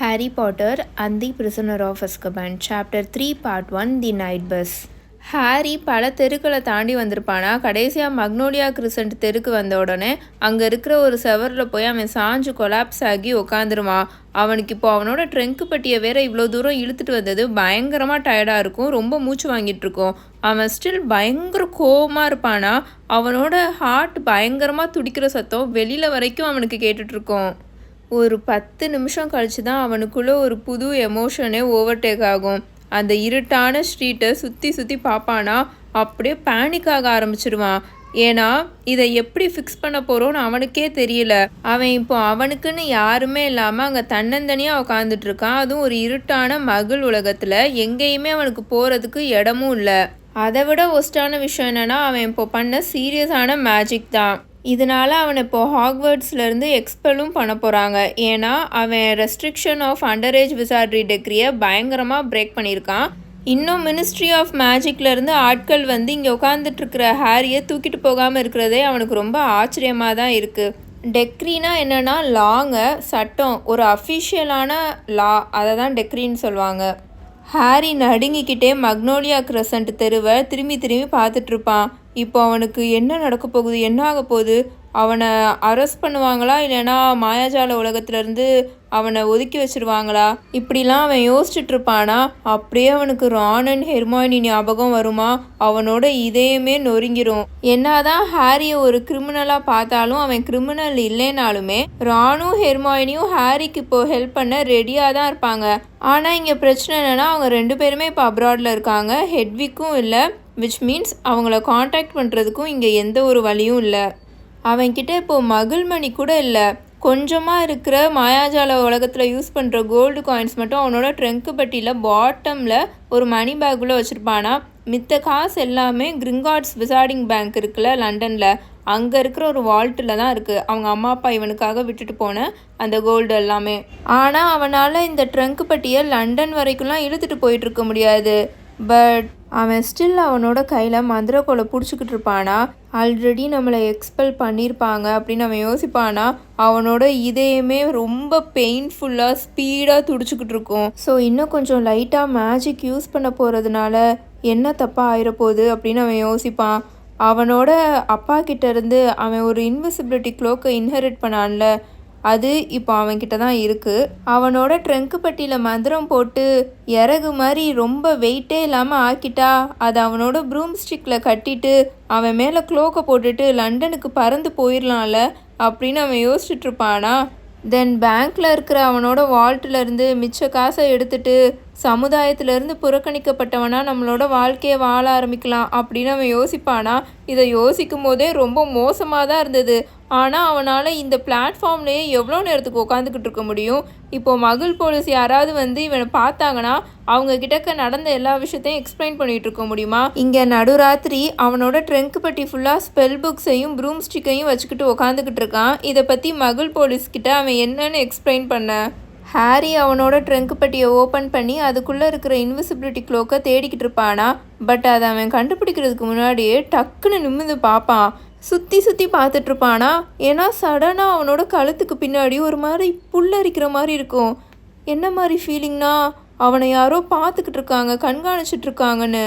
Harry Potter and the the Prisoner of Azkaban Chapter 3 Part 1 The Night Bus. Harry பல தெருக்களை தாண்டி வந்திருப்பானா? கடைசியாக மக்னோலியா கிரிசன்ட் தெருக்கு வந்த உடனே அங்கே இருக்கிற ஒரு செவரில் போய் அவன் சாஞ்சு கொலாப்ஸ் ஆகி உக்காந்துருவான். அவனுக்கு இப்போ அவனோட ட்ரெங்கு பட்டியை வேற இவ்வளோ தூரம் இழுத்துட்டு வந்தது. பயங்கரமாக டயர்டாக இருக்கும். ரொம்ப மூச்சு வாங்கிட்டு இருக்கும். அவன் ஸ்டில் பயங்கர கோபமாக இருப்பானா? அவனோட ஹார்ட் பயங்கரமாக துடிக்கிற சத்தம் வெளியில் வரைக்கும் அவனுக்கு கேட்டுட்ருக்கோம் ஒரு பத்து நிமிஷம் கழிச்சு தான் அவனுக்குள்ளே ஒரு புது எமோஷனே ஓவர்டேக் ஆகும். அந்த இருட்டான ஸ்ட்ரீட்டை சுற்றி சுற்றி பார்ப்பானா அப்படியே பேனிக் ஆக ஆரம்பிச்சிருவான். ஏன்னா இதை எப்படி ஃபிக்ஸ் பண்ண போகிறோன்னு அவனுக்கே தெரியல. அவன் இப்போ அவனுக்குன்னு யாருமே இல்லாமல் அங்கே தன்னந்தனியாக உட்காந்துட்டு இருக்கான். அதுவும் ஒரு இருட்டான மகள் உலகத்தில் எங்கேயுமே அவனுக்கு போகிறதுக்கு இடமும் இல்லை. அதை விட ஒஸ்டான விஷயம் என்னென்னா அவன் இப்போ பண்ண சீரியஸான மேஜிக் தான். இதனால அவனை இப்போ ஹாக்வர்ட்ஸ்லேருந்து எக்ஸ்பெலும் பண்ண போகிறாங்க ஏன்னா அவன் ரெஸ்ட்ரிக்ஷன் ஆஃப் அண்டர் ஏஜ் விசாரி டெக்ரியை பயங்கரமாக பிரேக் பண்ணியிருக்கான். இன்னும் மினிஸ்ட்ரி ஆஃப் மேஜிக்லேருந்து ஆட்கள் வந்து இங்கே உட்காந்துட்டு ஹேரியை தூக்கிட்டு போகாமல் இருக்கிறதே அவனுக்கு ரொம்ப ஆச்சரியமாக தான் இருக்குது டெக்ரினா என்னென்னா லாங்க சட்டம் ஒரு அஃபிஷியலான லா அதை தான் டெக்ரின்னு சொல்லுவாங்க. ஹாரி நடுங்கிக்கிட்டே மக்னோலியா கிரசன்ட் தெருவை திரும்பி திரும்பி பார்த்துட்ருப்பான். இப்போ அவனுக்கு என்ன நடக்க போகுது என்ன ஆக போகுது? அவனை அரெஸ்ட் பண்ணுவாங்களா? இல்லைனா மாயாஜால உலகத்துலேருந்து அவனை ஒதுக்கி வச்சிருவாங்களா? இப்படிலாம் அவன் யோசிச்சுட்டு இருப்பானா? அப்படியே அவனுக்கு ராணன் ஹெர்மாயினி ஞாபகம் வருமா? அவனோட இதயமே நொறுங்கிரும். என்னதான் ஹாரியை ஒரு கிரிமினலாக பார்த்தாலும் அவன் கிரிமினல் இல்லைனாலுமே ராணும் ஹெர்மாயினியும் ஹாரிக்கு இப்போ ஹெல்ப் பண்ண ரெடியாக தான் இருப்பாங்க. ஆனால் இங்கே பிரச்சனை என்னென்னா அவங்க ரெண்டு பேருமே இப்போ அப்ராடில் இருக்காங்க. ஹெட்விக்கும் இல்லை. விச் மீன்ஸ் அவங்கள காண்டாக்ட் பண்ணுறதுக்கும் இங்கே எந்த ஒரு வழியும் இல்லை. அவன்கிட்ட இப்போது மகிழ்மணி கூட இல்லை. கொஞ்சமாக இருக்கிற மாயாஜால உலகத்தில் யூஸ் பண்ணுற கோல்டு காயின்ஸ் மட்டும் அவனோட ட்ரெங்கு பட்டியில் பாட்டமில் ஒரு மணி பேக்குள்ளே வச்சுருப்பானா. மித்த காசு எல்லாமே கிரிங்கார்ட்ஸ் விசார்டிங் பேங்க் இருக்குல்ல லண்டனில் அங்கே இருக்கிற ஒரு வால்ட்டில் தான் இருக்குது அவங்க அம்மா அப்பா இவனுக்காக விட்டுட்டு போன அந்த கோல்டு எல்லாமே. ஆனால் அவனால் இந்த ட்ரங்க் பட்டியை லண்டன் வரைக்கும்லாம் இழுத்துட்டு போயிட்டுருக்க முடியாது. பட் அவன் ஸ்டில் அவனோட கையில் மந்திரக்கோலை பிடிச்சிக்கிட்டு இருப்பானா? ஆல்ரெடி நம்மளை எக்ஸ்பெல் பண்ணியிருப்பாங்க அப்படின்னு அவன் யோசிப்பானா? அவனோட இதயமே ரொம்ப பெயின்ஃபுல்லாக ஸ்பீடாக துடிச்சிக்கிட்டு இருக்கும். ஸோ இன்னும் கொஞ்சம் லைட்டாக மேஜிக் யூஸ் பண்ண போகிறதுனால என்ன தப்பாக ஆயிரப்போகுது அப்படின்னு அவன் யோசிப்பான். அவனோட அப்பா கிட்டேருந்து அவன் ஒரு இன்விசிபிலிட்டி க்ளோக்கை இன்ஹெரிட் பண்ணான்ல. அது இப்போ அவன்கிட்ட தான் இருக்குது அவனோட ட்ரெங்கு பட்டியில் மந்திரம் போட்டு இறகு மாதிரி ரொம்ப வெயிட்டே இல்லாமல் ஆக்கிட்டா அது அவனோட ப்ரூம் ஸ்டிக்கில் கட்டிட்டு அவன் மேலே க்ளோக்கை போட்டுட்டு லண்டனுக்கு பறந்து போயிடலாம்ல அப்படின்னு அவன் யோசிச்சுட்ருப்பானா தென் பேங்க்கில் இருக்கிற அவனோட வால்ட்டிலேருந்து மிச்ச காசை எடுத்துட்டு சமுதாயத்திலேருந்து புறக்கணிக்கப்பட்டவனா நம்மளோட வாழ்க்கையை வாழ ஆரம்பிக்கலாம் அப்படின்னு அவன் யோசிப்பானா? இதை யோசிக்கும் போதே ரொம்ப மோசமாக தான் இருந்தது. ஆனால் அவனால் இந்த பிளாட்ஃபார்ம்லேயே எவ்வளோ நேரத்துக்கு உட்காந்துக்கிட்டு இருக்க முடியும்? இப்போது மகள் போலீஸ் யாராவது வந்து இவனை பார்த்தாங்கன்னா அவங்க கிட்டக்க நடந்த எல்லா விஷயத்தையும் எக்ஸ்பிளைன் பண்ணிகிட்டு இருக்க முடியுமா? இங்கே நடுராத்திரி அவனோட ட்ரெங்க் பட்டி ஃபுல்லாக ஸ்பெல் புக்ஸையும் ப்ரூம் ஸ்டிக்கையும் வச்சுக்கிட்டு உட்காந்துக்கிட்டு இருக்கான். இதை பற்றி மகள் போலீஸ் கிட்ட அவன் என்னன்னு எக்ஸ்பிளைன் பண்ண. ஹாரி அவனோட ட்ரங்க் பட்டியை ஓப்பன் பண்ணி அதுக்குள்ளே இருக்கிற இன்விசிபிலிட்டி க்ளோக்கை தேடிக்கிட்டு இருப்பானா? பட் அதை அவன் கண்டுபிடிக்கிறதுக்கு முன்னாடியே டக்குன்னு நிமிந்து பார்ப்பான். சுற்றி சுற்றி பார்த்துட்ருப்பானா ஏன்னா சடனாக அவனோட கழுத்துக்கு பின்னாடி ஒரு மாதிரி புல்லரிக்கிற மாதிரி இருக்கும். என்ன மாதிரி ஃபீலிங்னா அவனை யாரோ பார்த்துக்கிட்டு இருக்காங்க கண்காணிச்சிட்டு இருக்காங்கன்னு.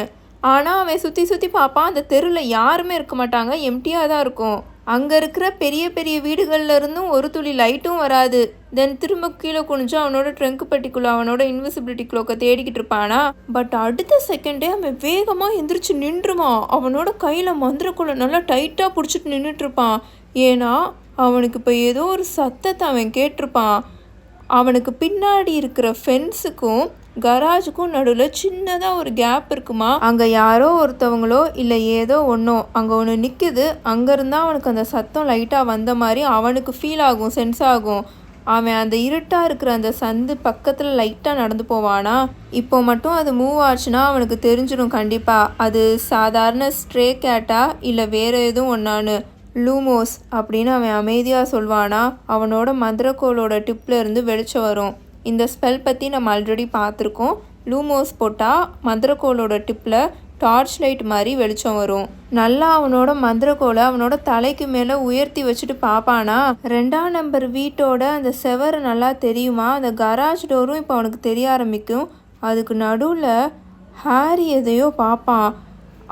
ஆனால் அவன் சுற்றி சுற்றி பார்ப்பான் அந்த தெருவில் யாருமே இருக்க மாட்டாங்க எம்டியாக தான் இருக்கும். அங்கே இருக்கிற பெரிய பெரிய வீடுகள்லேருந்தும் ஒரு துளி லைட்டும் வராது. தென் திரும்ப கீழே குனிஞ்சு அவனோட ட்ரெங்க் பட்டிக்குள்ள அவனோட இன்விசிபிலிட்டி க்ளோக்கை தேடிக்கிட்டு இருப்பானா? பட் அடுத்த செகண்டே அவன் வேகமாக எந்திரிச்சு நின்றுவான். அவனோட கையில் மந்திரக்குள்ள நல்லா டைட்டாக பிடிச்சிட்டு நின்றுட்டு இருப்பான். ஏன்னா அவனுக்கு இப்போ ஏதோ ஒரு சத்தத்தை அவன் கேட்டிருப்பான். அவனுக்கு பின்னாடி இருக்கிற ஃபென்ஸுக்கும் கராஜுக்கும் நடுவில் சின்னதாக ஒரு கேப் இருக்குமா? அங்கே யாரோ ஒருத்தவங்களோ இல்லை ஏதோ ஒன்றோ அங்கே ஒன்று நிற்குது அங்கேருந்தான் அவனுக்கு அந்த சத்தம் லைட்டாக வந்த மாதிரி அவனுக்கு ஃபீல் ஆகும் சென்ஸ் ஆகும். அவன் அந்த இருட்டாக இருக்கிற அந்த சந்து பக்கத்தில் லைட்டாக நடந்து போவானா? இப்போ மட்டும் அது மூவ் ஆச்சுன்னா அவனுக்கு தெரிஞ்சிடும் கண்டிப்பாக அது சாதாரண ஸ்ட்ரே கேட்டா இல்லை வேறு எதுவும் ஒன்றான்னு லூமோஸ் அப்படின்னு அவன் அமைதியாக சொல்வானா? அவனோட மந்திரக்கோளோட டிப்பில் இருந்து வெளிச்சம் வரும். இந்த ஸ்பெல் பற்றி நம்ம ஆல்ரெடி பார்த்துருக்கோம். லூமோஸ் போட்டால் மந்திரக்கோளோட டிப்பில் டார்ச் லைட் மாதிரி வெளிச்சம் வரும். நல்லா அவனோட மந்திரக்கோலை அவனோட தலைக்கு மேலே உயர்த்தி வச்சுட்டு பார்ப்பானா? ரெண்டாம் நம்பர் வீட்டோட அந்த செவர் நல்லா தெரியுமா? அந்த கராஜ் டோரும் இப்போ அவனுக்கு தெரிய ஆரம்பிக்கும். அதுக்கு நடுவில் ஹாரி எதையோ பார்ப்பான்.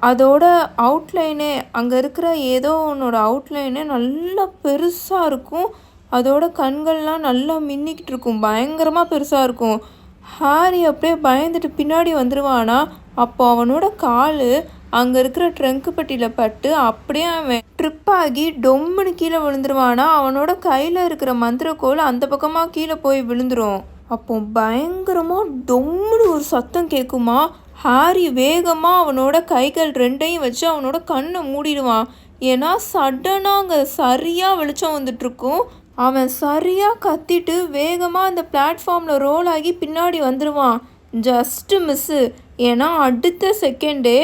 அதோட அவுட்லைனே அங்கே இருக்கிற ஏதோ உன்னோட அவுட்லைனே நல்லா பெருசாக இருக்கும். அதோட கண்கள்லாம் நல்லா மின்னிக்கிட்டு இருக்கும். பயங்கரமாக பெருசாக இருக்கும். ஹாரி அப்படியே பயந்துட்டு பின்னாடி வந்துடுவானா அப்போ அவனோட கால் அங்கே இருக்கிற ட்ரங்கு பெட்டியில் பட்டு அப்படியே அவன் ட்ரிப் ஆகி டொம்முன்னு கீழே விழுந்துருவானா? அவனோட கையில் இருக்கிற மந்திரக்கோல் அந்த பக்கமாக கீழே போய் விழுந்துரும். அப்போ பயங்கரமாக டொம்முன்னு ஒரு சத்தம் கேட்குமா ஹாரி வேகமாக அவனோட கைகள் ரெண்டையும் வச்சு அவனோட கண்ணை மூடிடுவான். ஏன்னா சடனாக அங்கே சரியாக வெளிச்சம் வந்துட்டுருக்கும் அவன் சரியாக கத்திட்டு வேகமாக அந்த பிளாட்ஃபார்மில் ரோல் ஆகி பின்னாடி வந்துடுவான் ஜஸ்ட்டு மிஸ்ஸு ஏன்னா அடுத்த செகண்டே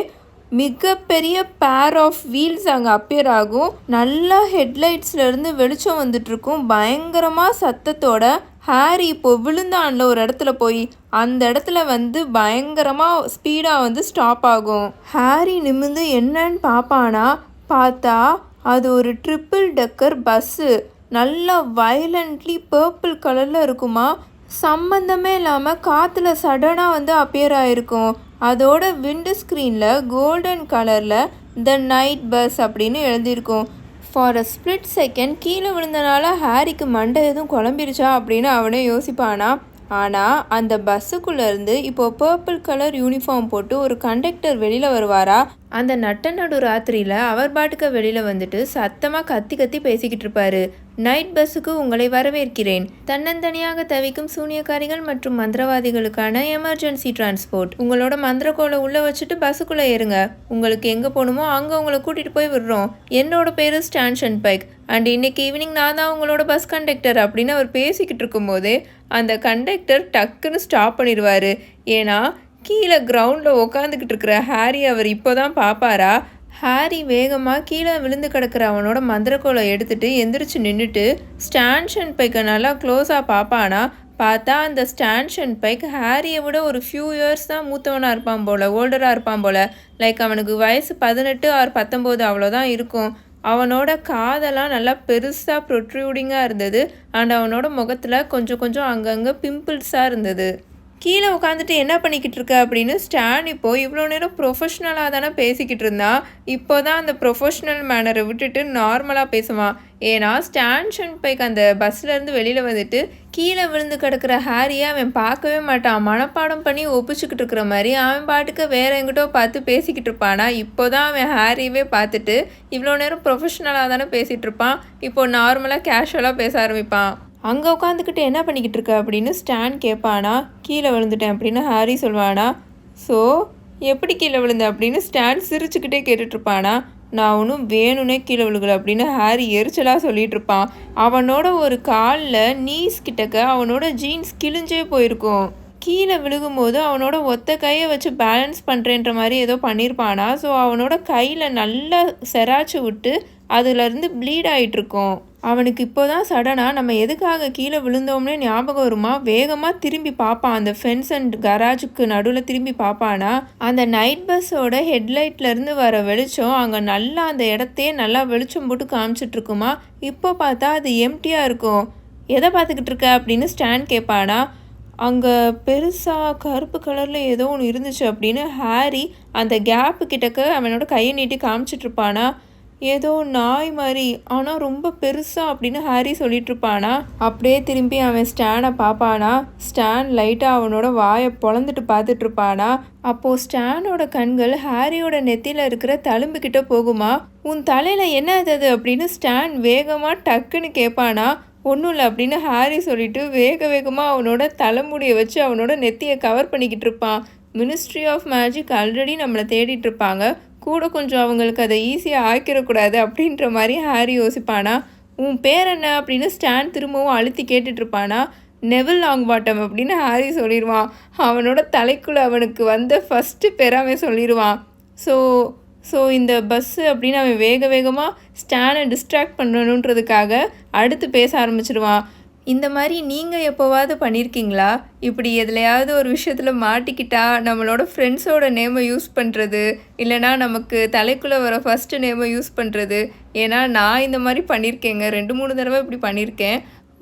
மிகப்பெரிய பேர் ஆஃப் வீல்ஸ் அங்கே அப்பியர் ஆகும். நல்லா ஹெட்லைட்ஸ்லேருந்து வெளிச்சம் வந்துட்டுருக்கும். பயங்கரமாக சத்தத்தோட ஹாரி இப்போ விழுந்தான்ல ஒரு இடத்துல போய். அந்த இடத்துல வந்து பயங்கரமாக ஸ்பீடாக வந்து ஸ்டாப் ஆகும். ஹாரி நிமிந்து என்னன்னு பார்ப்பானா பார்த்தா அது ஒரு ட்ரிப்பிள் டெக்கர் பஸ்ஸு நல்லா வயலண்ட்லி பர்பிள் கலரில் இருக்குமா? சம்மந்தமே இல்லாமல் காற்றுல சடனாக வந்து அப்பியர் ஆகிருக்கும் அதோட விண்டு ஸ்க்ரீனில் கோல்டன் கலரில் த நைட் பஸ் அப்படின்னு எழுதியிருக்கும். ஃபார் அ ஸ்பிளிட் செகண்ட் கீழே விழுந்தனால ஹாரிக்கு மண்டை எதுவும் குழம்பிருச்சா அப்படின்னு அவனே யோசிப்பானா? ஆனால் அந்த பஸ்ஸுக்குள்ளேருந்து இப்போ பர்பிள் கலர் யூனிஃபார்ம் போட்டு ஒரு கண்டக்டர் வெளியில் வருவாரா? அந்த நட்ட நடு ராத்திரியில் அவர் பாட்டுக்கு வெளியில் வந்துட்டு சத்தமாக கத்தி கத்தி பேசிக்கிட்டு இருப்பாரு. நைட் பஸ்ஸுக்கு உங்களை வரவேற்கிறேன். தன்னந்தனியாக தவிக்கும் சூனியக்காரிகள் மற்றும் மந்திரவாதிகளுக்கான எமர்ஜென்சி டிரான்ஸ்போர்ட். உங்களோட மந்திரக்கோலை உள்ளே வச்சுட்டு பஸ்ஸுக்குள்ளே ஏறுங்க. உங்களுக்கு எங்கே போகணுமோ அங்கே உங்களை கூட்டிகிட்டு போய் விடுறோம். என்னோட பேர் ஸ்டான்ஷன் பைக். அண்ட் இன்னைக்கு ஈவினிங் நான் தான் உங்களோட பஸ் கண்டக்டர் அப்படின்னு அவர் பேசிக்கிட்டு இருக்கும்போது அந்த கண்டக்டர் டக்குன்னு ஸ்டாப் பண்ணிடுவார். ஏன்னா கீழே கிரவுண்டில் உக்காந்துக்கிட்டு இருக்கிற ஹாரி அவர் இப்போ தான் பார்ப்பாரா ஹாரி வேகமாக கீழே விழுந்து கிடக்கிற அவனோட மந்திரக்கோலை எடுத்துட்டு எந்திரிச்சு நின்றுட்டு ஸ்டான்ஷன் பைக்கை நல்லா க்ளோஸாக பார்ப்பானா பார்த்தா அந்த ஸ்டான்ஷன் பைக் ஹாரியை விட ஒரு ஃபியூ இயர்ஸ் தான் மூத்தவனாக இருப்பான் போல் ஓல்டராக இருப்பான் போல். லைக் அவனுக்கு வயசு பதினெட்டு ஆறு பத்தொம்போது அவ்வளோதான் இருக்கும். அவனோட காதெல்லாம் நல்லா பெருசாக ப்ரொட்ரூடிங்காக இருந்தது. அண்ட் அவனோட முகத்தில் கொஞ்சம் கொஞ்சம் அங்கங்கே பிம்பிள்ஸாக இருந்தது. கீழே உட்காந்துட்டு என்ன பண்ணிக்கிட்டு இருக்க அப்படின்னு ஸ்டான் இப்போது இவ்வளோ நேரம் ப்ரொஃபஷ்னலாக தானே பேசிக்கிட்டு இருந்தான் இப்போ தான் அந்த ப்ரொஃபஷ்னல் மேனரை விட்டுட்டு நார்மலாக பேசுவான் ஏன்னா ஸ்டான்ஷன் பைக் அந்த பஸ்லேருந்து வெளியில் வந்துட்டு கீழே விழுந்து கிடக்கிற ஹாரியை அவன் பார்க்கவே மாட்டான். மனப்பாடம் பண்ணி ஒப்பிச்சுக்கிட்டு இருக்கிற மாதிரி அவன் பாட்டுக்கு வேற எங்கிட்டோ பார்த்து பேசிக்கிட்டு இருப்பானா. இப்போ தான் அவன் ஹாரியவே பார்த்துட்டு இவ்வளோ நேரம் ப்ரொஃபஷ்னலாக தானே பேசிகிட்டு இருப்பான். இப்போது நார்மலாக கேஷுவலாக பேச ஆரம்பிப்பான். அங்கே உட்காந்துக்கிட்டு என்ன பண்ணிக்கிட்டு இருக்க அப்படின்னு ஸ்டான் கேட்பானா கீழே விழுந்துட்டேன் அப்படின்னு ஹாரி சொல்வானா ஸோ எப்படி கீழே விழுந்த? அப்படின்னு ஸ்டான் சிரிச்சுக்கிட்டே கேட்டுட்ருப்பானா நான் ஒன்றும் வேணும்னே கீழே விழுகல அப்படின்னு ஹாரி எரிச்சலாக சொல்லிட்டு இருப்பான். அவனோட ஒரு காலில் நீஸ் கிட்டக்க அவனோட ஜீன்ஸ் கிழிஞ்சே போயிருக்கும். கீழே விழுகும்போது அவனோட ஒத்த கையை வச்சு பேலன்ஸ் பண்ணுறேன்ற மாதிரி ஏதோ பண்ணியிருப்பானா ஸோ அவனோட கையில் நல்லா செராச்சு விட்டு அதுலேருந்து ப்ளீட் ஆகிட்டுருக்கும் அவனுக்கு இப்போ தான் சடனாக நம்ம எதுக்காக கீழே விழுந்தோம்னே ஞாபகம் வருமா? வேகமாக திரும்பி பார்ப்பான் அந்த ஃபென்ஸ் அண்ட் கராஜுக்கு நடுவில் திரும்பி பார்ப்பானா அந்த நைட் பஸ்ஸோட ஹெட்லைட்லேருந்து வர வெளிச்சம் அங்கே நல்லா அந்த இடத்தையே நல்லா வெளிச்சம் போட்டு காமிச்சிட்ருக்குமா இப்போ பார்த்தா அது எம்டியாக இருக்கும். எதை பார்த்துக்கிட்டு இருக்க அப்படின்னு ஸ்டாண்ட் கேட்பானா? அங்கே பெருசாக கருப்பு கலரில் ஏதோ ஒன்று இருந்துச்சு அப்படின்னு ஹாரி அந்த கேப்பு கிட்டக்க அவனோட கையை நீட்டி காமிச்சிட்ருப்பானா ஏதோ நாய் மாதிரி. ஆனால் ரொம்ப பெருசாக அப்படின்னு ஹாரி சொல்லிட்டுருப்பானா? அப்படியே திரும்பி அவன் ஸ்டானை பார்ப்பானா? ஸ்டான் லைட்டாக அவனோட வாயை பொழந்துட்டு பார்த்துட்டு இருப்பானா அப்போது ஸ்டானோட கண்கள் ஹாரியோட நெத்தியில் இருக்கிற தழும்புக்கிட்ட போகுமா? உன் தலையில் என்ன அது அப்படின்னு ஸ்டான் வேகமாக டக்குன்னு கேட்பானா ஒன்றும் இல்லை அப்படின்னு ஹாரி சொல்லிட்டு வேக வேகமாக அவனோட தலைமுடியை வச்சு அவனோட நெத்தியை கவர் பண்ணிக்கிட்டு இருப்பான் மினிஸ்ட்ரி ஆஃப் மேஜிக் ஆல்ரெடி நம்மளை தேடிட்டு இருப்பாங்க கூட கொஞ்சம் அவங்களுக்கு அதை ஈஸியாக ஆக்கிடக்கூடாது அப்படின்ற மாதிரி ஹாரி யோசிப்பானா உன் பேர் என்ன? அப்படின்னு ஸ்டாண்ட் திரும்பவும் அழுத்தி கேட்டுட்ருப்பானா நெவில் லாங் பாட்டம் அப்படின்னு ஹாரி சொல்லிடுவான் அவனோட தலைக்குள்ளே அவனுக்கு வந்த ஃபஸ்ட்டு பேராமே சொல்லிடுவான் ஸோ ஸோ இந்த பஸ்ஸு அப்படின்னு அவன் வேக வேகமாக ஸ்டானை டிஸ்ட்ராக்ட் பண்ணணுன்றதுக்காக அடுத்து பேச ஆரம்பிச்சிடுவான் இந்த மாதிரி நீங்கள் எப்போவாவது பண்ணியிருக்கீங்களா இப்படி எதுலையாவது ஒரு விஷயத்தில் மாட்டிக்கிட்டா நம்மளோட ஃப்ரெண்ட்ஸோட நேமை யூஸ் பண்ணுறது இல்லைனா நமக்கு தலைக்குள்ளே வர ஃபஸ்ட்டு நேமை யூஸ் பண்ணுறது ஏன்னா நான் இந்த மாதிரி பண்ணியிருக்கேங்க ரெண்டு மூணு தடவை இப்படி பண்ணியிருக்கேன்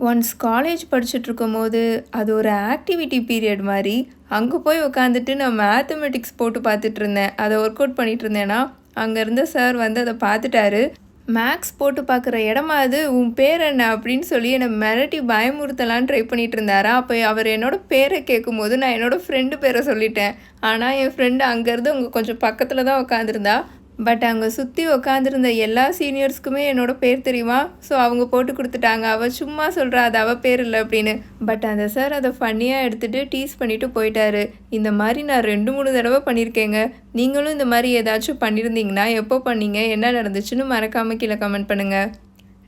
ஒன்ஸ் காலேஜ் படிச்சுட்ருக்கும் போது அது ஒரு ஆக்டிவிட்டி பீரியட் மாதிரி. அங்கே போய் உட்காந்துட்டு நான் மேத்தமெட்டிக்ஸ் போட்டு பார்த்துட்டு இருந்தேன் அதை ஒர்க் அவுட் பண்ணிகிட்டு இருந்தேன்னா அங்கே இருந்த சார் வந்து அதை பார்த்துட்டாரு. மேக்ஸ் போட்டு பார்க்குற இடமா அது? உன் பேர் என்ன? அப்படின்னு சொல்லி என்னை மிரட்டி பயமுறுத்தலான்னு ட்ரை பண்ணிட்டு இருந்தாரா அப்போ அவர் என்னோட பேரை கேட்கும்போது நான் என்னோடய ஃப்ரெண்டு பேரை சொல்லிட்டேன். ஆனால் என் ஃப்ரெண்டு அங்கேருந்து அவங்க கொஞ்சம் பக்கத்தில் தான் உட்காந்துருந்தா பட் அங்கே சுற்றி உக்காந்துருந்த எல்லா சீனியர்ஸ்க்குமே என்னோட பேர் தெரியுமா? ஸோ அவங்க போட்டு கொடுத்துட்டாங்க. அவள் சும்மா சொல்கிறா அது அவள் பேர் இல்லை அப்படின்னு. பட் அந்த சார் அதை ஃபன்னியாக எடுத்துகிட்டு டீஸ் பண்ணிவிட்டு போயிட்டாரு. இந்த மாதிரி நான் ரெண்டு மூணு தடவை பண்ணியிருக்கேங்க நீங்களும் இந்த மாதிரி ஏதாச்சும் பண்ணியிருந்தீங்கன்னா எப்போ பண்ணீங்க? என்ன நடந்துச்சுன்னு மறக்காமல் கீழே கமெண்ட் பண்ணுங்கள்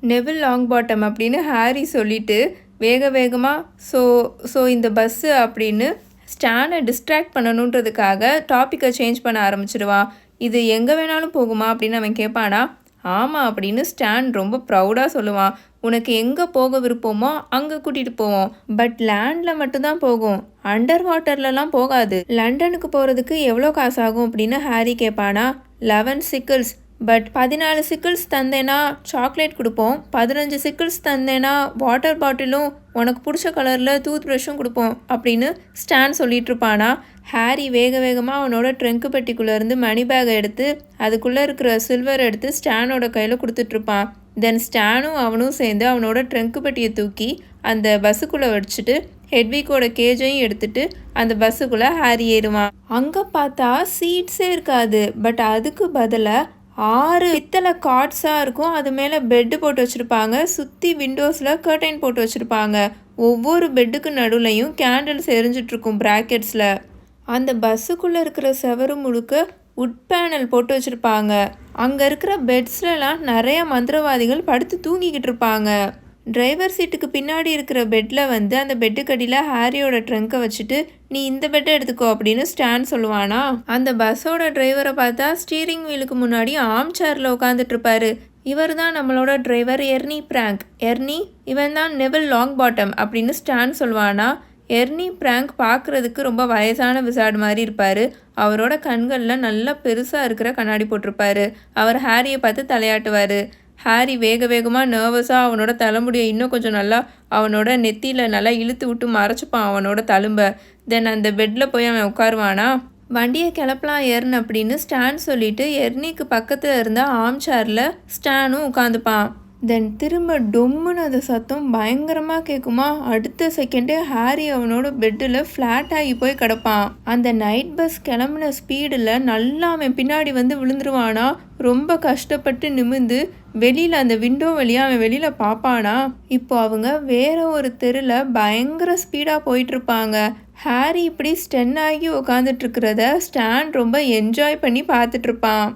நெவில் லாங் பாட்டம் அப்படின்னு ஹாரி சொல்லிவிட்டு வேக வேகமாக ஸோ ஸோ இந்த பஸ்ஸு அப்படின்னு ஸ்டானை டிஸ்ட்ராக்ட் பண்ணணுன்றதுக்காக டாப்பிக்கை சேஞ்ச் பண்ண ஆரம்பிச்சிடுவான் இது எங்கே வேணாலும் போகுமா அப்படின்னு அவன் கேட்பானா ஆமாம் அப்படின்னு ஸ்டான் ரொம்ப ப்ரௌடாக சொல்லுவான். உனக்கு எங்கே போக விருப்பமோ அங்கே கூட்டிகிட்டு போவோம். பட் லேண்டில் மட்டும்தான் போகும். அண்டர் வாட்டர்லலாம் போகாது. லண்டனுக்கு போகிறதுக்கு எவ்வளோ காசு ஆகும் அப்படின்னு ஹாரி கேட்பானா லெவன் சிக்கிள்ஸ் பட் பதினாலு சிக்கிள்ஸ் தந்தேன்னா சாக்லேட் கொடுப்போம். பதினஞ்சு சிக்கிள்ஸ் தந்தேன்னா வாட்டர் பாட்டிலும் உனக்கு பிடிச்ச கலரில் டூத் ப்ரஷ்ஷும் கொடுப்போம் அப்படின்னு ஸ்டான் சொல்லிட்டு இருப்பானா ஹாரி வேக வேகமாக அவனோட ட்ரெங்கு பெட்டிக்குள்ளேருந்து மணி பேக்கை எடுத்து அதுக்குள்ளே இருக்கிற சில்வர் எடுத்து ஸ்டானோட கையில் கொடுத்துட்ருப்பான் தென் ஸ்டானும் அவனும் சேர்ந்து அவனோட ட்ரெங்கு பெட்டியை தூக்கி அந்த பஸ்ஸுக்குள்ளே வச்சுட்டு ஹெட்விக்கோட கேஜையும் எடுத்துட்டு அந்த பஸ்ஸுக்குள்ளே ஹாரி ஏறுவான். அங்கே பார்த்தா சீட்ஸே இருக்காது. பட் அதுக்கு பதிலாக ஆறு பித்தளை காட்ஸாக இருக்கும். அது மேலே பெட்டு போட்டு வச்சுருப்பாங்க. சுற்றி விண்டோஸில் கர்டைன் போட்டு வச்சுருப்பாங்க. ஒவ்வொரு பெட்டுக்கு நடுவுலையும் கேண்டில்ஸ் எரிஞ்சிட்ருக்கும் ப்ராக்கெட்ஸில் அந்த பஸ்ஸுக்குள்ளே இருக்கிற செவரு முழுக்க உட் பேனல் போட்டு வச்சுருப்பாங்க. அங்கே இருக்கிற பெட்ஸ்லலாம் நிறைய மந்திரவாதிகள் படுத்து தூங்கிக்கிட்டு இருப்பாங்க. டிரைவர் சீட்டுக்கு பின்னாடி இருக்கிற பெட்டில் வந்து அந்த பெட்டுக்கடியில் ஹாரியோட ட்ரங்கை வச்சுட்டு நீ இந்த பெட்டை எடுத்துக்கோ அப்படின்னு ஸ்டாண்ட் சொல்லுவானா? அந்த பஸ்ஸோட டிரைவரை பார்த்தா ஸ்டீரிங் வீலுக்கு முன்னாடி ஆம் சேரில் உட்காந்துட்டு இருப்பாரு இவர் தான் நம்மளோட டிரைவர் எர்னி பிராங்க் எர்னி இவன் தான் நெவல் லாங் பாட்டம் அப்படின்னு ஸ்டாண்ட் சொல்லுவானா? எர்னி பிராங்க் பார்க்குறதுக்கு ரொம்ப வயசான விசாடு மாதிரி இருப்பார். அவரோட கண்களில் நல்லா பெருசாக இருக்கிற கண்ணாடி போட்டிருப்பாரு. அவர் ஹாரியை பார்த்து தலையாட்டுவார். ஹாரி வேக வேகமாக நர்வஸாக அவனோட தலைமுடியை இன்னும் கொஞ்சம் நல்லா அவனோட நெத்தியில் நல்லா இழுத்து விட்டு மறைச்சிப்பான் அவனோட தழும்ப. தென் அந்த பெட்டில் போய் அவன் உட்காருவானா? வண்டியை கிளப்பலாம் எர்ன் அப்படின்னு ஸ்டாண்ட் சொல்லிட்டு எர்னிக்கு பக்கத்தில் இருந்த ஆம் சேரில் ஸ்டானும் உட்காந்துப்பான். தென் திரும்ப டொம்முன்னு அது சத்தம் பயங்கரமாக கேட்குமா அடுத்த செகண்டே ஹாரி அவனோட பெட்டில் ஃப்ளாட் ஆகி போய் கிடப்பான். அந்த நைட் பஸ் கிளம்புன ஸ்பீடில் நல்லா அவன் பின்னாடி வந்து விழுந்துருவானா? ரொம்ப கஷ்டப்பட்டு நிமிந்து வெளியில் அந்த விண்டோ வழியாக அவன் வெளியில் பார்ப்பானா இப்போ அவங்க வேற ஒரு தெருவில் பயங்கர ஸ்பீடாக போயிட்டுருப்பாங்க. ஹாரி இப்படி ஸ்டென் ஆகி உட்காந்துட்ருக்கிறத ஸ்டாண்ட் ரொம்ப என்ஜாய் பண்ணி பார்த்துட்ருப்பான்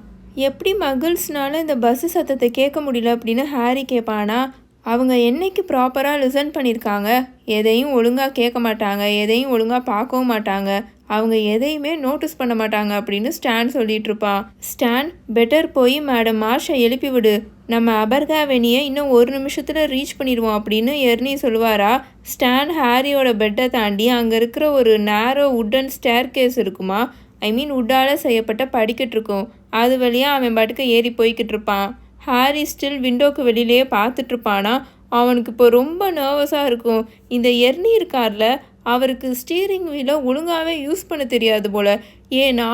எப்படி மகிழ்ஸ்னால இந்த பஸ்ஸு சத்தத்தை கேட்க முடியல அப்படின்னு ஹாரி கேட்பானா அவங்க என்னைக்கு ப்ராப்பராக லிசன் பண்ணியிருக்காங்க? எதையும் ஒழுங்காக கேட்க மாட்டாங்க எதையும் ஒழுங்காக பார்க்கவும் மாட்டாங்க. அவங்க எதையுமே நோட்டீஸ் பண்ண மாட்டாங்க அப்படின்னு ஸ்டான் சொல்லிட்டு இருப்பான் ஸ்டான் பெட்டர் போய் மேடம் மார்ஷை எழுப்பி விடு. நம்ம அபர்காவெனியை இன்னும் ஒரு நிமிஷத்தில் ரீச் பண்ணிடுவோம் அப்படின்னு எர்னி சொல்லுவாரா. ஸ்டான் ஹாரியோட பெட்டை தாண்டி அங்கே இருக்கிற ஒரு நேரோ உட்டன் ஸ்டேர் கேஸ் இருக்குமா? ஐ மீன் உட்டால் செய்யப்பட்ட படிக்கட்டு இருக்கும். அது வழியாக அவன் பாட்டுக்கு ஏறி போய்கிட்டு இருப்பான். ஹாரி ஸ்டில் விண்டோக்கு வெளியிலேயே பார்த்துட்ருப்பானா அவனுக்கு இப்போ ரொம்ப நர்வஸாக இருக்கும். இந்த எர்னி இருக்கார்ல அவருக்கு ஸ்டீரிங் வீலை ஒழுங்காகவே யூஸ் பண்ண தெரியாது போல். ஏன்னா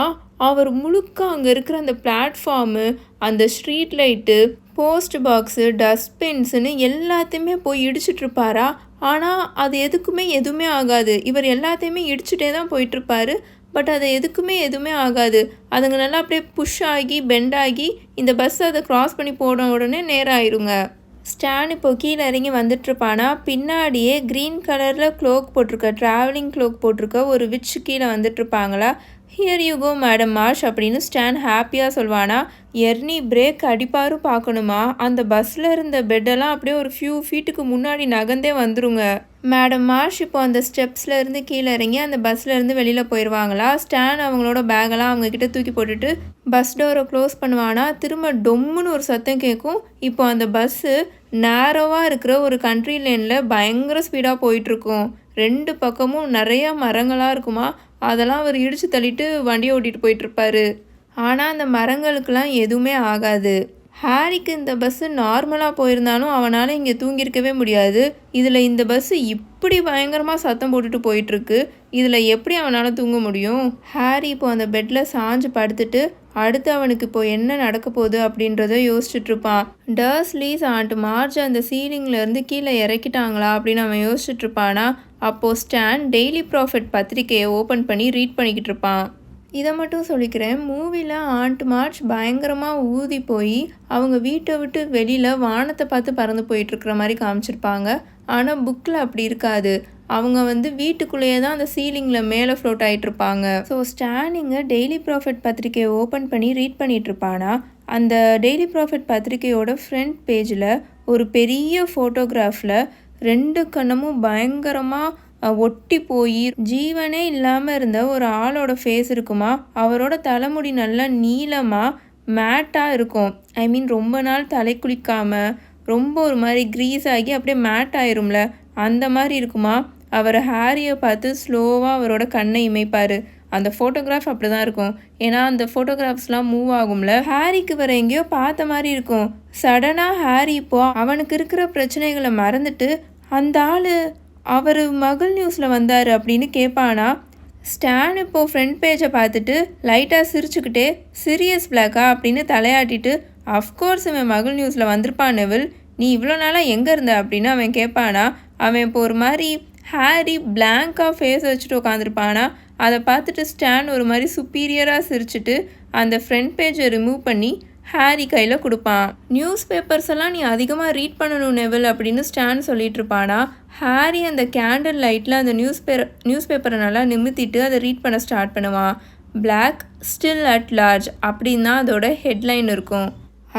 அவர் முழுக்க அங்கே இருக்கிற அந்த பிளாட்ஃபார்மு அந்த ஸ்ட்ரீட் லைட்டு போஸ்ட் பாக்ஸு டஸ்ட்பின்ஸுன்னு எல்லாத்தையுமே போய் இடிச்சிட்ருப்பாரா ஆனால் அது எதுக்குமே எதுவுமே ஆகாது. இவர் எல்லாத்தையுமே இடிச்சுட்டே தான் போயிட்டுருப்பாரு பட் அது எதுக்குமே எதுவுமே ஆகாது. அதுங்க நல்லா அப்படியே புஷ் ஆகி பெண்ட் ஆகி இந்த பஸ் அதை க்ராஸ் பண்ணி போன உடனே நேரம் ஆயிருங்க ஸ்டான் இப்போ கீழே இறங்கி வந்துட்டுருப்பானா? பின்னாடியே க்ரீன் கலரில் க்ளோக் போட்டிருக்க ட்ராவலிங் க்ளோக் போட்டிருக்க ஒரு விச் கீழே வந்துட்டுருப்பாங்களா? Here you go madam Marsh அப்படின்னு ஸ்டான் ஹாப்பியாக சொல்வானா? எர்னி பிரேக் அடிப்பாரும் பார்க்கணுமா? அந்த பஸ்ஸில் இருந்த பெட்டெல்லாம் அப்படியே ஒரு ஃபியூ ஃபீட்டுக்கு முன்னாடி நகர்ந்தே வந்துருங்க. மேடம் மார்ஷ் இப்போ அந்த ஸ்டெப்ஸ்லேருந்து கீழே இறங்கி அந்த பஸ்ஸில் இருந்து வெளியில் போயிடுவாங்களா ஸ்டான் அவங்களோட பேகெல்லாம் அவங்கக்கிட்ட தூக்கி போட்டுட்டு பஸ் டோரை க்ளோஸ் பண்ணுவானா? திரும்ப டொம்முன்னு ஒரு சத்தம் கேட்கும். இப்போ அந்த பஸ்ஸு நேரோவாக இருக்கிற ஒரு கண்ட்ரி லேனில் பயங்கர ஸ்பீடாக போயிட்டுருக்கும். ரெண்டு பக்கமும் நிறையா மரங்களாக இருக்குமா? அதெல்லாம் அவர் இடித்து தள்ளிட்டு வண்டியை ஓட்டிகிட்டு போயிட்டுருப்பாரு. ஆனால் அந்த மரங்களுக்கெல்லாம் எதுவுமே ஆகாது. ஹாரிக்கு இந்த பஸ்ஸு நார்மலாக போயிருந்தாலும் அவனால் இங்கே தூங்கியிருக்கவே முடியாது. இதில் இந்த பஸ்ஸு இப்படி பயங்கரமாக சத்தம் போட்டுட்டு போயிட்டுருக்கு. இதில் எப்படி அவனால் தூங்க முடியும்? ஹாரி இப்போ அந்த பெட்டில் சாஞ்சு படுத்துட்டு அடுத்து அவனுக்கு இப்போ என்ன நடக்க போகுது அப்படின்றத யோசிச்சுட்ருப்பான் டர்ஸ்லீஸ் ஆண்ட் மார்ஜ் அந்த சீலிங்லேருந்து கீழே இறக்கிட்டாங்களா? அப்படின்னு அவன் யோசிச்சுட்ருப்பானா அப்போது ஸ்டான் டெய்லி ப்ராஃபிட் பத்திரிக்கையை ஓப்பன் பண்ணி ரீட் பண்ணிக்கிட்டு இருப்பான். இதை மட்டும் சொல்லிக்கிறேன். மூவியில் ஆண்ட் மார்ச் பயங்கரமாக ஊதி போய் அவங்க வீட்டை விட்டு வெளியில் வானத்தை பார்த்து பறந்து போயிட்டுருக்குற மாதிரி காமிச்சிருப்பாங்க. ஆனால் புக்கில் அப்படி இருக்காது. அவங்க வந்து வீட்டுக்குள்ளேயே தான் அந்த சீலிங்கில் மேலே ஃப்ளோட் ஆகிட்டு இருப்பாங்க ஸோ ஸ்டானிங்கை டெய்லி ப்ராஃபிட் பத்திரிக்கையை ஓப்பன் பண்ணி ரீட் பண்ணிட்டு இருப்பானா அந்த டெய்லி ப்ராஃபிட் பத்திரிக்கையோட ஃப்ரண்ட் பேஜில் ஒரு பெரிய ஃபோட்டோகிராஃபில் ரெண்டு கண்ணமும் பயங்கரமாக ஒட்டி போய் ஜீவனே இல்லாமல் இருந்த ஒரு ஆளோட ஃபேஸ் இருக்குமா? அவரோட தலைமுடி நல்லா நீளமாக மேட்டாக இருக்கும். ஐ மீன் ரொம்ப நாள் தலை குளிக்காமல் ரொம்ப ஒரு மாதிரி க்ரீஸ் ஆகி அப்படியே மேட் ஆயிரும்ல? அந்த மாதிரி இருக்குமா? அவர் ஹேரியை பார்த்து ஸ்லோவாக அவரோட கண்ணை இமைப்பார். அந்த ஃபோட்டோகிராஃப் அப்படி தான் இருக்கும். ஏன்னா அந்த ஃபோட்டோகிராஃப்ஸ்லாம் மூவ் ஆகும்ல? ஹாரிக்கு வர எங்கேயோ பார்த்த மாதிரி இருக்கும். சடனாக ஹாரி இப்போ அவனுக்கு இருக்கிற பிரச்சனைகளை மறந்துட்டு அந்த ஆள் அவர் மகள் நியூஸில் வந்தார் அப்படின்னு கேட்பானா ஸ்டான் இப்போது ஃப்ரண்ட் பேஜை பார்த்துட்டு லைட்டாக சிரிச்சுக்கிட்டே சீரியஸ் பிளாக்கா அப்படின்னு தலையாட்டிட்டு அஃப்கோர்ஸ் இவன் மகள் நியூஸில் வந்திருப்பான் நெவில். நீ இவ்வளோ நாளாக எங்கே இருந்த? அப்படின்னு அவன் கேட்பானா அவன் இப்போ ஒரு மாதிரி ஹாரி பிளாங்காக ஃபேஸ் வச்சுட்டு உட்காந்துருப்பானா அதை பார்த்துட்டு ஸ்டான் ஒரு மாதிரி சுப்பீரியராக சிரிச்சிட்டு அந்த ஃப்ரண்ட் பேஜை ரிமூவ் பண்ணி ஹாரி கையில் கொடுப்பான். நியூஸ் பேப்பர்ஸ் எல்லாம் நீ அதிகமாக ரீட் பண்ணணும் நெவல் அப்படின்னு ஸ்டான் சொல்லிட்டு இருப்பானா? ஹாரி அந்த கேண்டில் லைட்டில் அந்த நியூஸ் பே நியூஸ் பேப்பரை நல்லா நிமித்திட்டு அதை ரீட் பண்ண ஸ்டார்ட் பண்ணுவான். பிளாக் ஸ்டில் அட் லார்ஜ் அப்படின்னு தான் அதோட ஹெட்லைன் இருக்கும்.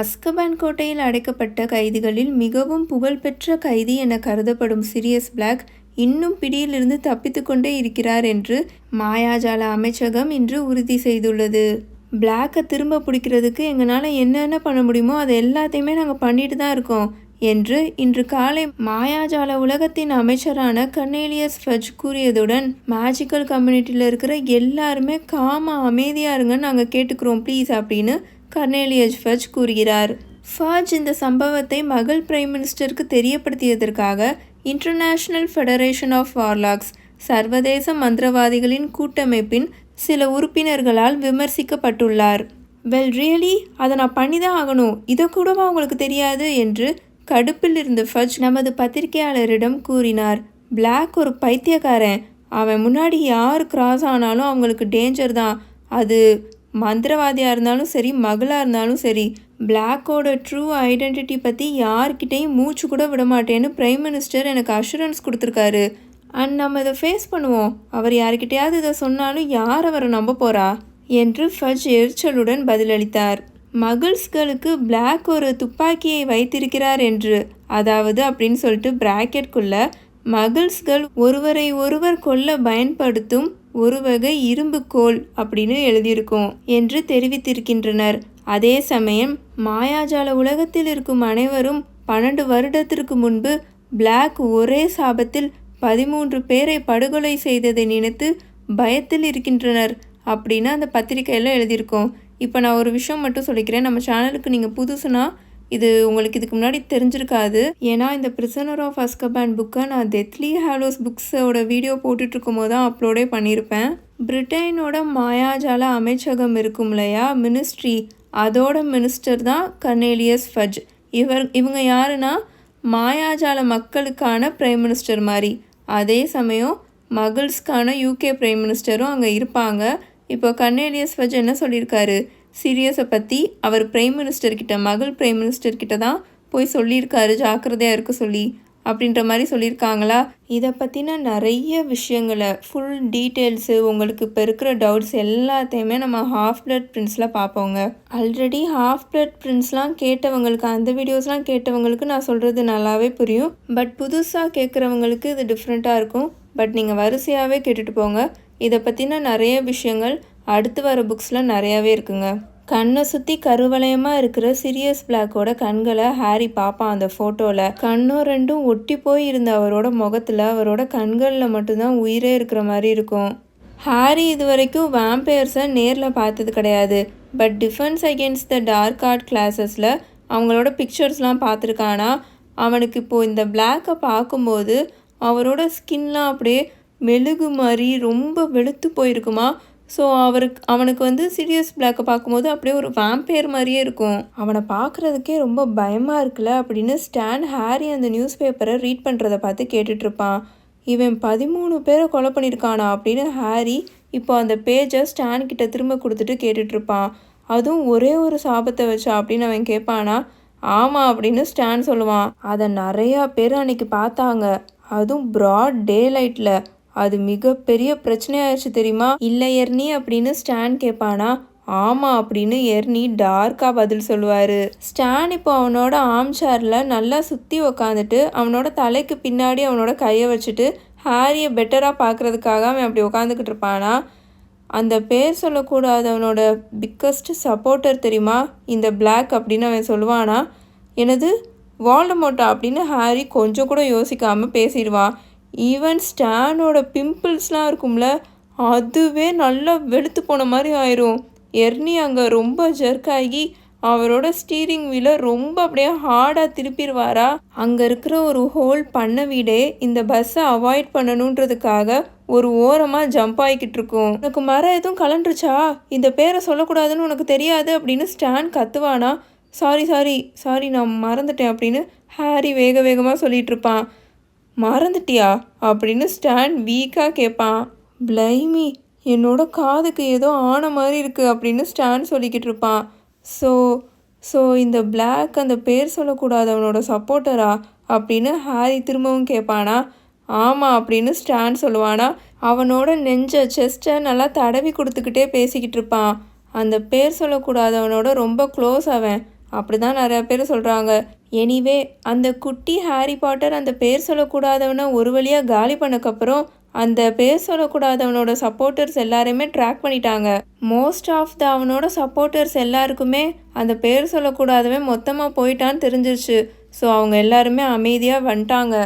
அஸ்கபான் கோட்டையில் அடைக்கப்பட்ட கைதிகளில் மிகவும் புகழ்பெற்ற கைதி என கருதப்படும் சிரியஸ் பிளாக் இன்னும் பிடியிலிருந்து தப்பித்து கொண்டே இருக்கிறார் என்று மாயாஜால அமைச்சகம் இன்று உறுதி செய்துள்ளது. பிளாக்கை திரும்ப பிடிக்கிறதுக்கு எங்களால் என்னென்ன பண்ண முடியுமோ அதை எல்லாத்தையுமே நாங்கள் பண்ணிட்டு தான் இருக்கோம் என்று இன்று காலை மாயாஜால உலகத்தின் அமைச்சரான கர்னேலியஸ் ஃபஜ் கூறியதுடன் மேஜிக்கல் கம்யூனிட்டியில் இருக்கிற எல்லாருமே காம அமைதியாக இருங்கன்னு நாங்கள் கேட்டுக்கிறோம் ப்ளீஸ் அப்படின்னு கர்னேலியஸ் ஃபஜ் கூறுகிறார். ஃபஜ் இந்த சம்பவத்தை மகள் பிரைம் மினிஸ்டருக்கு தெரியப்படுத்தியதற்காக இன்டர்நேஷனல் ஃபெடரேஷன் ஆஃப் வார்லாக்ஸ் சர்வதேச மந்திரவாதிகளின் கூட்டமைப்பின் சில உறுப்பினர்களால் விமர்சிக்கப்பட்டுள்ளார். Well really? அதை நான் பண்ணி தான் ஆகணும். இதை கூடவா உங்களுக்கு தெரியாது? என்று கடுப்பில் இருந்த ஃபஜ் நமது பத்திரிகையாளரிடம் கூறினார். பிளாக் ஒரு பைத்தியக்காரன். அவன் முன்னாடி யார் கிராஸ் ஆனாலும் அவங்களுக்கு டேஞ்சர் தான். அது மந்திரவாதியாக இருந்தாலும் சரி மகளாக இருந்தாலும் சரி பிளாக்கோட ட்ரூ ஐடென்டிட்டி பற்றி யார்கிட்டையும் மூச்சு கூட விட மாட்டேன்னு பிரைம் மினிஸ்டர் எனக்கு அஷூரன்ஸ் கொடுத்துருக்காரு. அண்ட் நம்ம இதை ஃபேஸ் பண்ணுவோம். அவர் யாருக்கிட்டையாவது இதை சொன்னாலும் யார் அவரை நம்ப போகிறா என்று ஃபஜ் எரிச்சலுடன் பதிலளித்தார். மகிள்ஸ்களுக்கு பிளாக் ஒரு துப்பாக்கியை வைத்திருக்கிறார் என்று. அதாவது அப்படின்னு சொல்லிட்டு பிராக்கெட்குள்ள மகிள்ஸ்கள் ஒருவரை ஒருவர் கொல்ல பயன்படுத்தும் ஒரு வகை இரும்பு கோல் அப்படின்னு எழுதியிருக்கோம் என்று தெரிவித்திருக்கின்றனர். அதே சமயம் மாயாஜால உலகத்தில் இருக்கும் அனைவரும் பன்னெண்டு வருடத்திற்கு முன்பு பிளாக் ஒரே சாபத்தில் பதிமூன்று பேரை படுகொலை செய்ததை நினைத்து பயத்தில் இருக்கின்றனர் அப்படின்னு அந்த பத்திரிக்கையில் எழுதியிருக்கோம். இப்போ நான் ஒரு விஷயம் மட்டும் சொல்லிக்கிறேன். நம்ம சேனலுக்கு நீங்கள் புதுசுனா இது உங்களுக்கு இதுக்கு முன்னாடி தெரிஞ்சிருக்காது. ஏன்னா இந்த பிரிசனர் ஆஃப் அஸ்கபேன் புக்கை நான் டெத்லி ஹாலோஸ் புக்ஸோட வீடியோ போட்டுட்ருக்கும் போது தான் அப்லோடே பண்ணியிருப்பேன். பிரிட்டனோட மாயாஜால அமைச்சகம் இருக்கும் இல்லையா? மினிஸ்ட்ரி அதோட மினிஸ்டர் தான் கர்னேலியஸ் ஃபஜ் இவர் இவங்க யாருன்னா? மாயாஜால மக்களுக்கான பிரைம் மினிஸ்டர் மாதிரி. அதே சமயம் மகள்ஸ்க்கான யூகே பிரைம் மினிஸ்டரும் அங்கே இருப்பாங்க. இப்போ கர்னேலியஸ் ஃபஜ் என்ன சொல்லியிருக்காரு? சீரியஸை பற்றி அவர் பிரைம் மினிஸ்டர்கிட்ட மகள் பிரைம் மினிஸ்டர்கிட்ட தான் போய் சொல்லியிருக்காரு. ஜாக்கிரதையாக இருக்க சொல்லி. அப்படின்ற மாதிரி சொல்லியிருக்காங்களா? இதை பற்றின நிறைய விஷயங்களை ஃபுல் டீட்டெயில்ஸு உங்களுக்கு இப்போ இருக்கிற டவுட்ஸ் எல்லாத்தையுமே நம்ம ஹாஃப் பிளட் பிரிண்ட்ஸில் பார்ப்போங்க. ஆல்ரெடி ஹாஃப் பிளட் பிரிண்ட்ஸ்லாம் கேட்டவங்களுக்கு அந்த வீடியோஸ்லாம் கேட்டவங்களுக்கு நான் சொல்கிறது நல்லாவே புரியும். பட் புதுசாக கேட்குறவங்களுக்கு இது டிஃப்ரெண்ட்டாக இருக்கும். பட் நீங்கள் வரிசையாகவே கேட்டுட்டு போங்க. இதை பற்றின நிறைய விஷயங்கள் அடுத்து வர புக்ஸில் நிறையாவே இருக்குங்க. கண்ணை சுற்றி கருவளையமாக இருக்கிற சிரியஸ் பிளாக்கோட கண்களை ஹாரி பார்ப்பான் அந்த ஃபோட்டோவில் கண்ணும் ரெண்டும் ஒட்டி போய் இருந்த அவரோட முகத்தில் அவரோட கண்களில் மட்டும்தான் உயிரே இருக்கிற மாதிரி இருக்கும். ஹாரி இது வரைக்கும் வேம்பையர்ஸை நேரில் பார்த்தது கிடையாது. But Defence Against the Dark Art கிளாஸஸில் அவங்களோட பிக்சர்ஸ்லாம் பார்த்துருக்கானா. அவனுக்கு இப்போது இந்த பிளாக்கை பார்க்கும்போது அவரோட ஸ்கின்லாம் அப்படியே மெழுகு மாதிரி ரொம்ப வெளுத்து போயிருக்குமா? ஸோ அவருக்கு அவனுக்கு வந்து சீரியஸ் பிளாக்கை பார்க்கும்போது அப்படியே ஒரு வேம்பேர் மாதிரியே இருக்கும். அவனை பார்க்குறதுக்கே ரொம்ப பயமாக இருக்குல்ல? அப்படின்னு ஸ்டான் ஹாரி அந்த நியூஸ் பேப்பரை ரீட் பண்ணுறதை பார்த்து கேட்டுட்ருப்பான். இவன் பதிமூணு பேரை கொலை பண்ணியிருக்கானா? அப்படின்னு ஹாரி இப்போ அந்த பேஜை ஸ்டான் கிட்ட திரும்ப கொடுத்துட்டு கேட்டுட்ருப்பான். அதுவும் ஒரே ஒரு சாபத்தை வச்சா? அப்படின்னு அவன் கேட்பானா. ஆமாம் அப்படின்னு ஸ்டான் சொல்லுவான். அதை நிறையா பேர் அன்னைக்கு பார்த்தாங்க. அதுவும் ப்ராட் டே லைட்டில் அது மிகப்பெரிய பிரச்சனையாயிருச்சு தெரியுமா? இல்லை எர்னி அப்படின்னு ஸ்டான் கேட்பானா? ஆமாம் அப்படின்னு எர்னி டார்க்காக பதில் சொல்லுவார். ஸ்டான் இப்போ அவனோட ஆம் சேரில் நல்லா சுற்றி உக்காந்துட்டு அவனோட தலைக்கு பின்னாடி அவனோட கையை வச்சுட்டு ஹாரியை பெட்டராக பார்க்குறதுக்காக அவன் அப்படி உக்காந்துக்கிட்டு இருப்பானா? அந்த பேர் சொல்லக்கூடாதவனோட பிக்கஸ்ட் சப்போர்ட்டர் தெரியுமா? இந்த பிளாக் அப்படின்னு அவன் சொல்லுவானா? எனது வால்டமோட்டா அப்படின்னு ஹாரி கொஞ்சம் கூட யோசிக்காமல் பேசிடுவான். ஈவன் ஸ்டானோட பிம்பிள்ஸ்லாம் இருக்கும்ல அதுவே நல்லா வெளுத்து போன மாதிரி ஆயிரும். எர்னி அங்கே ரொம்ப ஜர்க்காகி அவரோட ஸ்டீரிங் வீலை ரொம்ப அப்படியே ஹார்டாக திருப்பிடுவாரா? அங்கே இருக்கிற ஒரு ஹோல் பண்ண வீடே இந்த பஸ்ஸை அவாய்ட் பண்ணணுன்றதுக்காக ஒரு ஓரமாக ஜம்ப் ஆகிக்கிட்டு இருக்கும். உனக்கு மரம் எதுவும் கலண்டுருச்சா? இந்த பேரை சொல்லக்கூடாதுன்னு உனக்கு தெரியாது அப்படின்னு ஸ்டான் கத்துவானா? சாரி சாரி சாரி நான் மறந்துட்டேன் அப்படின்னு ஹாரி வேக வேகமாக சொல்லிகிட்ருப்பான் இருப்பான். மறந்துட்டியா? அப்படின்னு ஸ்டான் வீக்காக கேட்பான் பிளைமி என்னோட காதுக்கு ஏதோ ஆன மாதிரி இருக்குது அப்படின்னு ஸ்டான் சொல்லிக்கிட்டு இருப்பான். ஸோ ஸோ இந்த பிளாக் அந்த பேர் சொல்லக்கூடாது அவனோட சப்போர்ட்டரா? அப்படின்னு ஹாரி திரும்பவும் கேட்பானா ஆமாம் அப்படின்னு ஸ்டான் சொல்லுவானா. அவனோட நெஞ்ச செஸ்ட்டை நல்லா தடவி கொடுத்துக்கிட்டே பேசிக்கிட்டு இருப்பான். அந்த பேர் சொல்லக்கூடாதவனோட ரொம்ப க்ளோஸ் அவன். அப்படி தான் நிறையா பேர் சொல்கிறாங்க எனிவே அந்த குட்டி ஹாரி பாட்டர் அந்த பேர் சொல்லக்கூடாதவனை ஒரு வழியாக காலி பண்ணக்கப்புறம் அந்த பேர் சொல்லக்கூடாதவனோட சப்போர்ட்டர்ஸ் எல்லாருமே ட்ராக் பண்ணிட்டாங்க. மோஸ்ட் ஆஃப் த அவனோட சப்போர்ட்டர்ஸ் எல்லாருக்குமே அந்த பேர் சொல்லக்கூடாதவன் மொத்தமாக போயிட்டான்னு தெரிஞ்சிருச்சு. ஸோ அவங்க எல்லாருமே அமைதியாக வந்துட்டாங்க.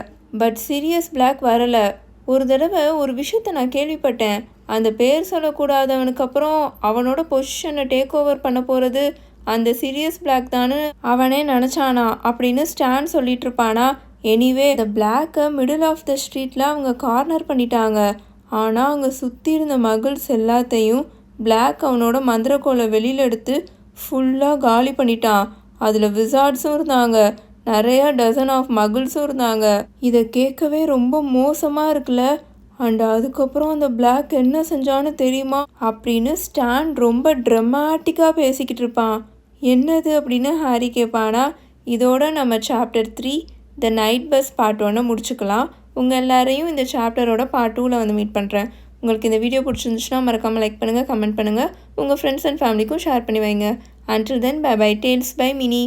பட் சீரியஸ் பிளாக் வரலை. ஒரு தடவை ஒரு விஷயத்த நான் கேள்விப்பட்டேன். அந்த பேர் சொல்லக்கூடாதவனுக்கு அப்புறம் அவனோட பொசிஷனை டேக் ஓவர் பண்ண போகிறது அந்த சீரியஸ் பிளாக் தானு அவனே நினச்சானா அப்படின்னு ஸ்டான் சொல்லிட்டு இருப்பானா எனிவே இந்த பிளாக்கை மிடில் ஆஃப் த ஸ்ட்ரீட்டில் அவங்க கார்னர் பண்ணிட்டாங்க. ஆனால் அவங்க சுற்றி இருந்த மகிழ்ஸ் எல்லாத்தையும் பிளாக் அவனோட மந்திரக்கோலை வெளியில் எடுத்து ஃபுல்லாக காலி பண்ணிட்டான். அதில் விசார்ட்ஸும் இருந்தாங்க. நிறையா டசன் ஆஃப் மகிழ்ஸும் இருந்தாங்க. இதை கேட்கவே ரொம்ப மோசமாக இருக்குல்ல? அண்ட் அதுக்கப்புறம் அந்த பிளாக் என்ன செஞ்சான்னு தெரியுமா? அப்படின்னு ஸ்டாண்ட் ரொம்ப ட்ரமாட்டிக்காக பேசிக்கிட்டு இருப்பான் என்னது அப்படின்னு ஹாரி கேட்பானா இதோட நம்ம chapter three the Knight Bus part ஒன்று முடிச்சுக்கலாம். உங்கள் எல்லாரையும் இந்த சாப்டரோட பார்ட் டூவில் வந்து மீட் பண்ணுறேன் உங்களுக்கு இந்த வீடியோ பிடிச்சிருந்துச்சுன்னா மறக்காமல் லைக் பண்ணுங்கள் கமெண்ட் பண்ணுங்கள் உங்கள் ஃப்ரெண்ட்ஸ் அண்ட் ஃபேமிலிக்கும் ஷேர் பண்ணி வைங்க. Until then bye bye Tales by Mini